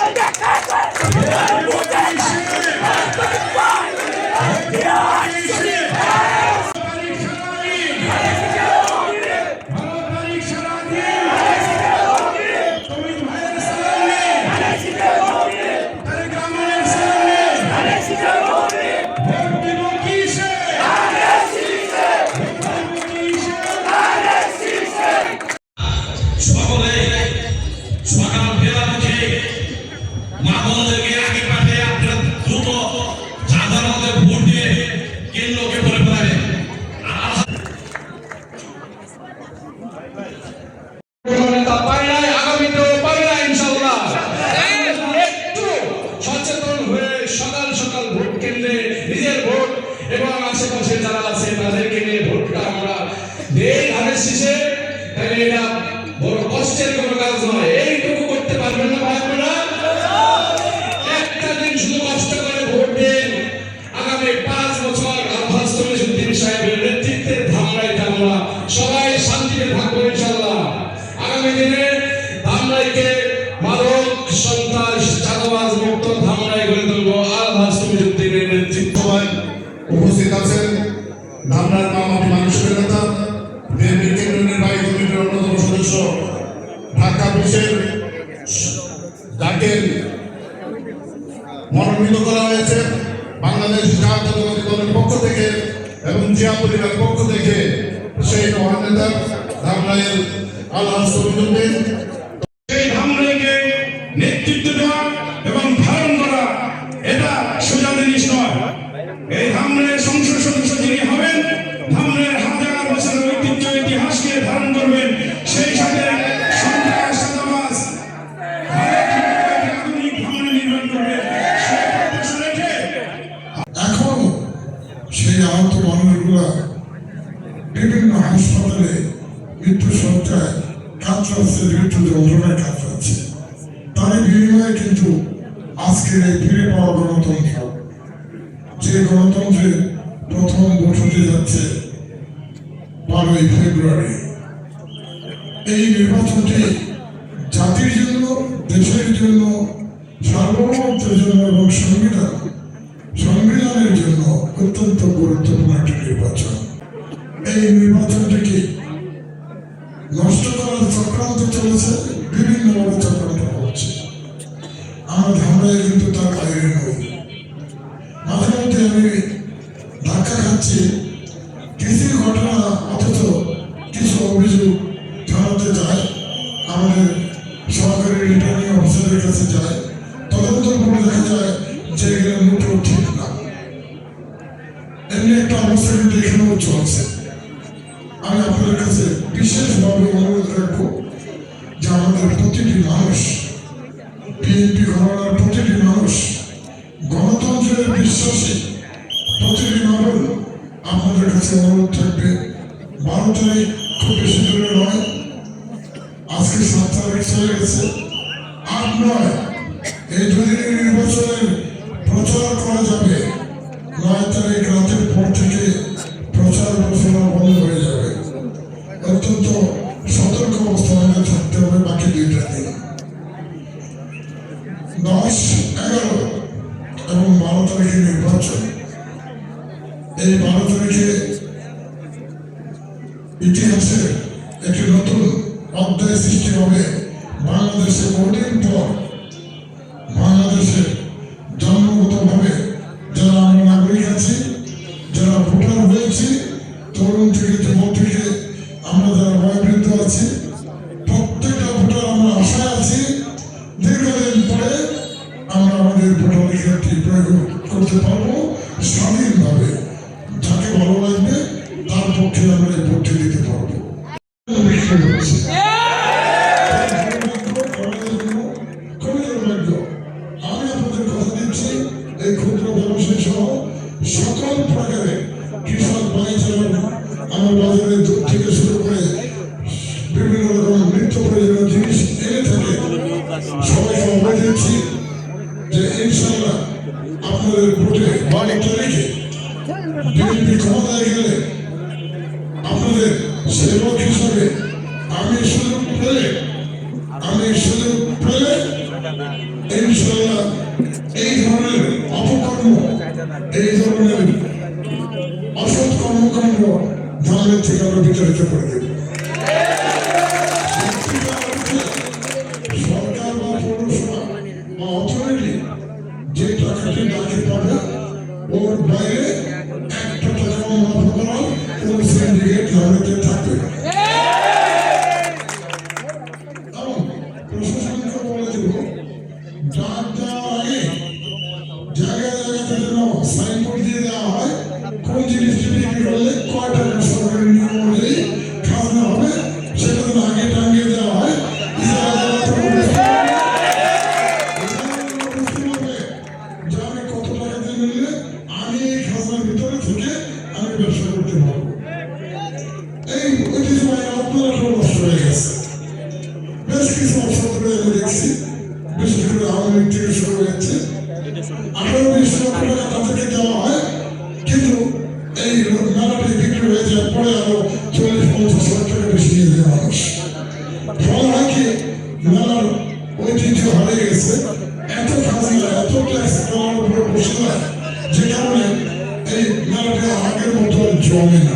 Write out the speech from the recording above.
সকলে আশেপাশে যারা আছে, তাদেরকে নিয়ে ভোটটা আমরা। দেই ধানের তাহলে এটা বড় কষ্টের কোনো কাজ নয়। এইটুকু করতে পারবেন না ভাই আপনারা? একটা দিন শুধু কষ্ট করে ভোট দিন। আগামী পাঁচ বছর আলহাজ তমিজুদ্দিন সাহেবের নেতৃত্বে ধামরাইতে আমরা সবাই শান্তিতে থাকব ইনশাল্লাহ আগামী দিনে ধামরাইকে মাদক, সন্ত্রাস, চাঁদাবাজ মুক্ত সদস্য ঢাকা পুলিশের যাকে মনোনীত করা হয়েছে। বাংলাদেশ জাতীয়তাবাদী দলের পক্ষ থেকে এবং জিয়া পরিবারের পক্ষ থেকে সেই মহান ধামরাইয়ের আল্লাহ সবিজুদ্দিন সেই ধামরাইকে নেতৃত্ব দেওয়া এবং ধারণ করা, এটা সোজা জিনিস নয়। এই ধামরাইয়ের কাতরাচ্ছে মৃত্যু যন্ত্রণায় কাতরাচ্ছে তারই বিনিময়ে কিন্তু আজকের এই ফিরে পাওয়া গণতন্ত্র, যে গণতন্ত্রের প্রথম হতে যাচ্ছে বারোই ফেব্রুয়ারি। এই নির্বাচনটি জাতির জন্য, দেশের জন্য, সার্বভৌমত্বের জন্য এবং সংবিধান, সংবিধানের জন্য অত্যন্ত গুরুত্বপূর্ণ একটি নির্বাচন। এই নির্বাচনটিকে চক্রান্ত চলেছে বিভিন্নভাবে চক্রান্ত হচ্ছে। আমরা ধামরায় কিন্তু তার বাইরে নই মাঝে মধ্যে আমি ধাক্কা খাচ্ছি বারো খুব বেশি দূরে নয়। আজকে সাত তারিখ চলে গেছে। আট নয় এই দুদিনের নির্বাচনের প্রচার করা যাবে। নয় তারিখ রাতের পর থেকে প্রচার প্রচারণা বন্ধ হয়ে যাবে। অত্যন্ত সতর্ক অবস্থানে থাকতে হবে বাকি দুইটা দিন দশ, এগারো এবং বারো তারিখে নির্বাচন। এই বারো তারিখে ইতিহাসে একটি নতুন অধ্যায় সৃষ্টি হবে বাংলাদেশে বহুদিন পর বাংলাদেশে জন্মগতভাবে যারা আমরা নাগরিক আছি, যারা ভোটার হয়েছি, তরুণ থেকে যুবক থেকে আমরা যারা বয়োবৃদ্ধ আছি, প্রত্যেকটা ভোটার আমরা আশায় আছি, দীর্ঘদিন পরে আমরা আমাদের ভোটাধিকারটি প্রয়োগ করতে পারব স্বাধীনভাবে। পক্ষে আমরা ভোটটি দিতে পারব। আমি আপনাদের কথা দিচ্ছি, এই ক্ষুদ্র ব্যবসায়ী সহ সকল প্রকারে কৃষক ভাই আমার বাজারে দুধ থেকে ভোটে বারো তারিখে বিএনপি ক্ষমতায় গেলে আপনাদের সেবক হিসাবে আমি সুযোগ পেলে আমি সুযোগ পেলে ইনশাল্লাহ এই ধরনের অপকর্ম, এই ধরনের অসৎ কর্মকাণ্ড ধানের থেকে আমরা বিতাড়িত করে দেব। সরকার বা পৌরসভা বা অথরিটি যে টাকাটি ডাকে পাবে, ওর বাইরে প্রশাসনকে পঞ্চাশ লাখ টাকা বেশি নিয়ে যায় মানুষ ফলে হয় মেলার ঐতিহ্য হারিয়ে গেছে এত খাজনা এত ট্যাক্স মেলার উপরে বসে যে কারণে এই মেলাটি আগের মতো জমে না